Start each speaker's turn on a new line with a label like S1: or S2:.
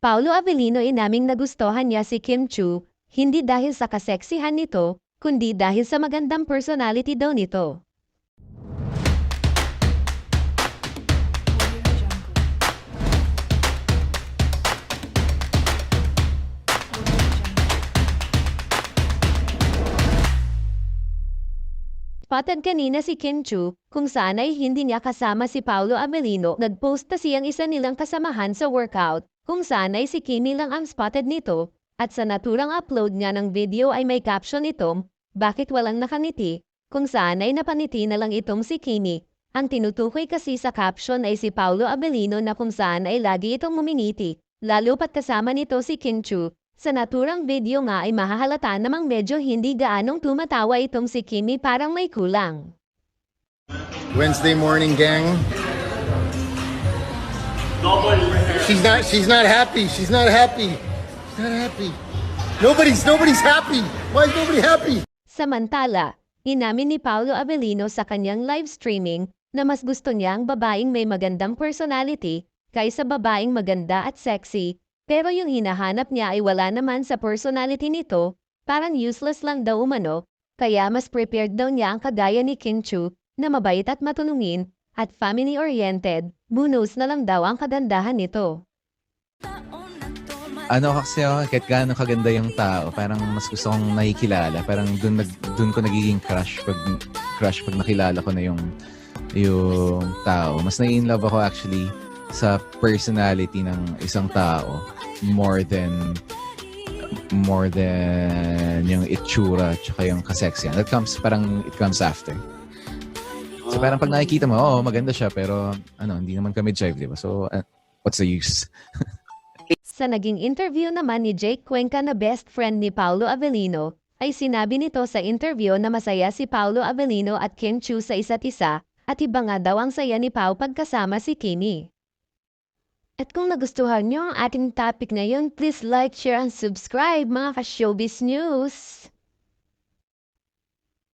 S1: Paulo Avellino inaming nagustuhan niya si Kim Chu, hindi dahil sa kaseksihan nito, kundi dahil sa magandang personality daw nito. Spotted kanina si Kim Chu, kung saan ay hindi niya kasama si Paulo Avellino. Nagpost na siyang isa nilang kasamahan sa workout, kung saan ay si Kimi lang ang spotted nito. At sa naturang upload niya ng video ay may caption ito, bakit walang nakaniti, kung saan ay napaniti na lang itong si Kimi. Ang tinutukoy kasi sa caption ay si Paulo Avellino na kung saan ay lagi itong mumingiti, lalo pat kasama nito si Kim Chu. Sa naturang video nga ay mahahalata namang medyo hindi gaanong tumatawa itong si Kimi parang may kulang.
S2: Wednesday morning gang. She's not she's not happy. She's not happy. She's not happy. Nobody's nobody's happy. Why is nobody happy?
S1: Samantala, inamin ni Paulo Avellino sa kanyang live streaming na mas gusto niya ang babaeng may magandang personality kaysa babaeng maganda at sexy, pero yung hinahanap niya ay wala naman sa personality nito, parang useless lang daw umano, kaya mas prepared daw niya ang kagaya ni Kim Chu na mabait at matulungin at family-oriented, bonus na lang daw ang kagandahan nito.
S3: ano kasi ako, kahit gaano kaganda yung tao, parang mas gusto kong nakikilala. Parang dun, nag, dun ko nagiging crush pag, crush pag nakilala ko na yung, yung tao. Mas nai-in love ako actually sa personality ng isang tao more than more than yung itsura tsaka yung kasexian. That comes, parang it comes after. So parang pag nakikita mo, oo, maganda siya, pero ano, hindi naman kami jive, di ba? So, uh, what's the use?
S1: Sa naging interview naman ni Jake Cuenca na best friend ni Paulo Avellino, ay sinabi nito sa interview na masaya si Paulo Avellino at Kim Chu sa isa't isa, at iba nga daw ang saya ni Pau pagkasama si Kimi. At kung nagustuhan niyo ang ating topic ngayon, please like, share, and subscribe mga ka-showbiz news!